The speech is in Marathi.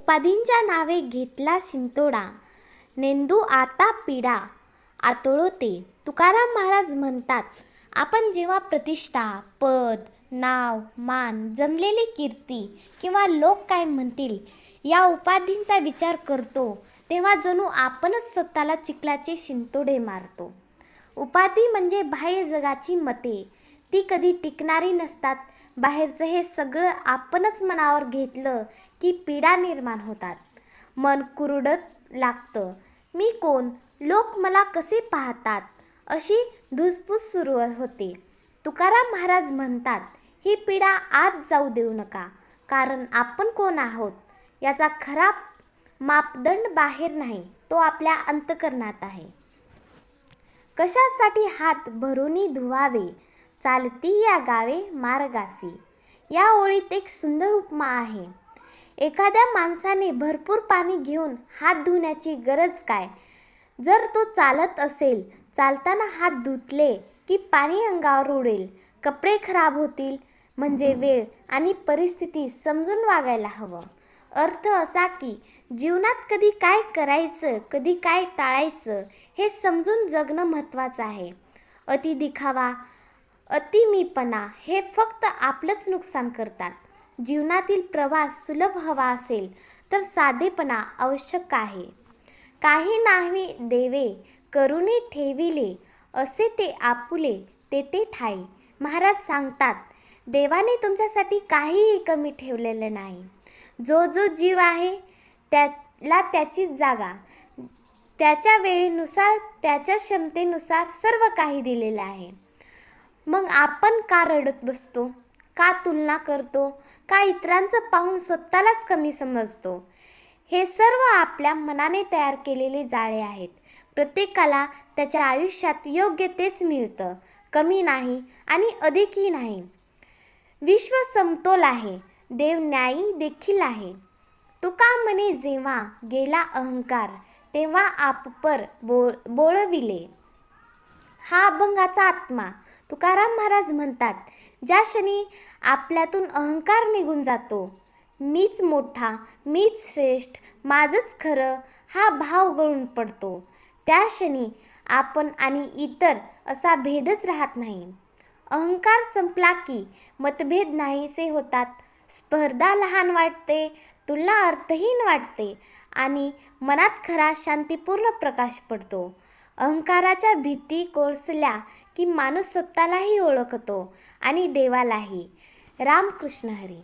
उपाधींच्या नावे घेतला शिंतोडा. नेंदू आता पिढा आतोळोते. तुकाराम महाराज म्हणतात आपण जेव्हा प्रतिष्ठा पद नाव मान जमलेली कीर्ती किंवा लोक काय म्हणतील या उपाधींचा विचार करतो तेव्हा जणू आपणच स्वतःला चिखलाचे शिंतोडे मारतो. उपाधी म्हणजे बाह्य जगाची मते. ती कधी टिकणारी नसतात बाहेरचं हे सगळं आपणच मनावर घेतलं की पीडा निर्माण होतात. मन कुरडत लागतं. मी कोण? लोक मला कसे पाहतात? अशी धुसफूस सुरू होते. तुकाराम महाराज म्हणतात ही पीडा आत जाऊ देऊ नका कारण आपण कोण आहोत? याचा खरा मापदंड बाहेर नाही तो आपल्या अंतकरणात आहे. कशासाठी हात भरूनी धुवावे? चालती या गावे मार्गासी. या ओळीत एक सुंदर उपमा आहे. एखाद्या माणसाने भरपूर पाणी घेऊन हात धुण्याची गरज काय? जर तो चालत असेल चालताना हात धुतले की पाणी अंगावर उडेल कपडे खराब होतील म्हणजे वेळ आणि परिस्थिती समजून वागायला हवं. अर्थ असा की जीवनात कधी काय करायचं कधी काय टाळायचं हे समजून जगणं महत्त्वाचं आहे. अति दिखावा अतिमीपणा हे फक्त आपलंच नुकसान करतात. जीवनातील प्रवास सुलभ हवा असेल तर साधेपणा आवश्यक आहे. काही नाही देवे करुणे ठेविले असे ते आपुले ते ते ठाई. महाराज सांगतात देवाने तुमच्यासाठी काहीही कमी ठेवलेलं नाही. जो जो जीव आहे त्याला त्याचीच जागा. त्याच्या वेळेनुसार त्याच्या क्षमतेनुसार सर्व काही दिलेलं आहे. मग आपण का रडत बसतो? का तुलना करतो? का इतरांचं पाहून स्वतःलाच कमी समजतो? हे सर्व आपल्या मनाने तयार केलेले जाळे आहेत. प्रत्येकाला त्याच्या आयुष्यात योग्य तेच मिळतं. कमी नाही आणि अधिकही नाही. विश्व समतोल आहे. देव न्यायी देखील आहे. तुका म्हणे जेव्हा गेला अहंकार तेव्हा आपपर बोळ बोळविले. हा अभंगाचा आत्मा तुकाराम महाराज म्हणतात ज्या क्षणी आपल्यातून अहंकार निघून जातो मीच मोठा मीच श्रेष्ठ माझंच खरं हा भाव गळून पडतो. त्या क्षणी आपण आणि इतर असा भेदच राहत नाही. अहंकार संपला की मतभेद नाहीसे होतात. स्पर्धा लहान वाटते तुला अर्थहीन वाटते आणि मनात खरा शांतीपूर्ण प्रकाश पडतो. अहंकाराच्या भीती कोसल्या की माणूस स्वतःलाही ओळखतो आणि देवालाही. रामकृष्ण हरी.